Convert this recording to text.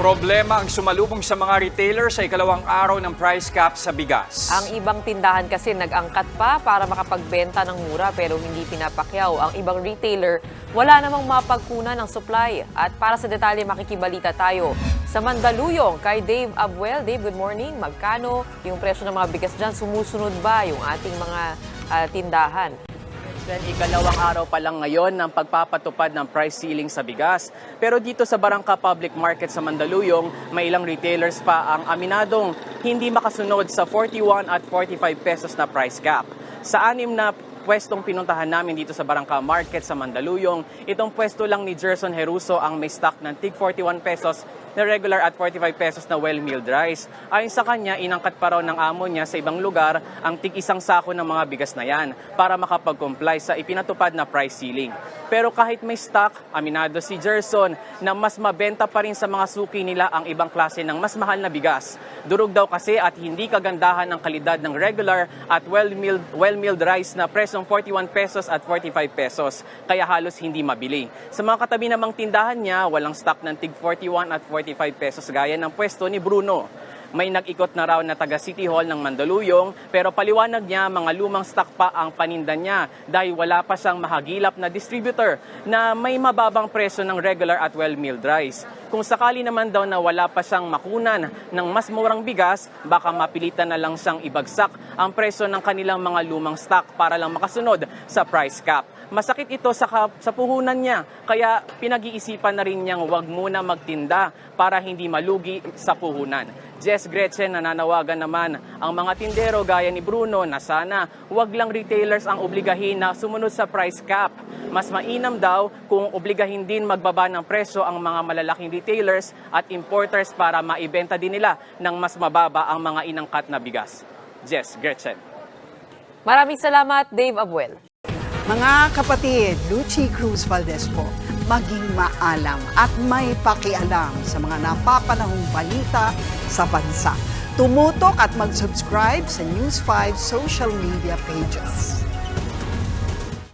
Problema ang sumalubong sa mga retailer sa ikalawang araw ng price cap sa bigas. Ang ibang tindahan kasi nag-angkat pa para makapagbenta ng mura pero hindi pinapakyaw. Ang ibang retailer wala namang mapagkunan ng supply. At para sa detalye makikibalita tayo sa Mandaluyong kay Dave Abuel. Dave, good morning. Magkano yung presyo ng mga bigas dyan? Sumusunod ba yung ating mga ah, tindahan? Then, ikalawang araw pa lang ngayon ng pagpapatupad ng price ceiling sa bigas. Pero dito sa Barangka Public Market sa Mandaluyong, may ilang retailers pa ang aminadong hindi makasunod sa 41 at 45 pesos na price cap. Sa anim na pwestong pinuntahan namin dito sa Barangka Market sa Mandaluyong, itong pwesto lang ni Gerson Heruso ang may stock ng tig 41 pesos na regular at 45 pesos na well-milled rice. Ayon sa kanya, inangkat pa raw ng amo niya sa ibang lugar ang tig isang sako ng mga bigas na yan para makapag-comply sa ipinatupad na price ceiling. Pero kahit may stock, aminado si Gerson na mas mabenta pa rin sa mga suki nila ang ibang klase ng mas mahal na bigas. Durog daw kasi at hindi kagandahan ng kalidad ng regular at well-milled, well-milled rice na presyong 41 pesos at 45 pesos, kaya halos hindi mabili. Sa mga katabi namang tindahan niya, walang stock ng tig 41 at 45 pesos gaya ng pwesto ni Bruno. May nag-ikot na raw na taga City Hall ng Mandaluyong pero paliwanag niya mga lumang stock pa ang paninda niya dahil wala pa siyang mahagilap na distributor na may mababang presyo ng regular at well-milled rice. Kung sakali naman daw na wala pa siyang makunan ng mas murang bigas, baka mapilitan na lang siyang ibagsak ang presyo ng kanilang mga lumang stock para lang makasunod sa price cap. Masakit ito sa, sa puhunan niya, kaya pinag-iisipan na rin niyang wag muna magtinda para hindi malugi sa puhunan. Jess Gretchen nananawagan naman ang mga tindero gaya ni Bruno na sana wag lang retailers ang obligahin na sumunod sa price cap. Mas mainam daw kung obligahin din magbaba ng presyo ang mga malalaking retailers at importers para maibenta din nila ng mas mababa ang mga inangkat na bigas. Jess Gretchen. Maraming salamat, Dave Abuel. Mga kapatid, Lucy Cruz Valdez po, maging maalam at may pakialam sa mga napapanahong balita sa bansa. Tumutok at mag-subscribe sa News 5 social media pages.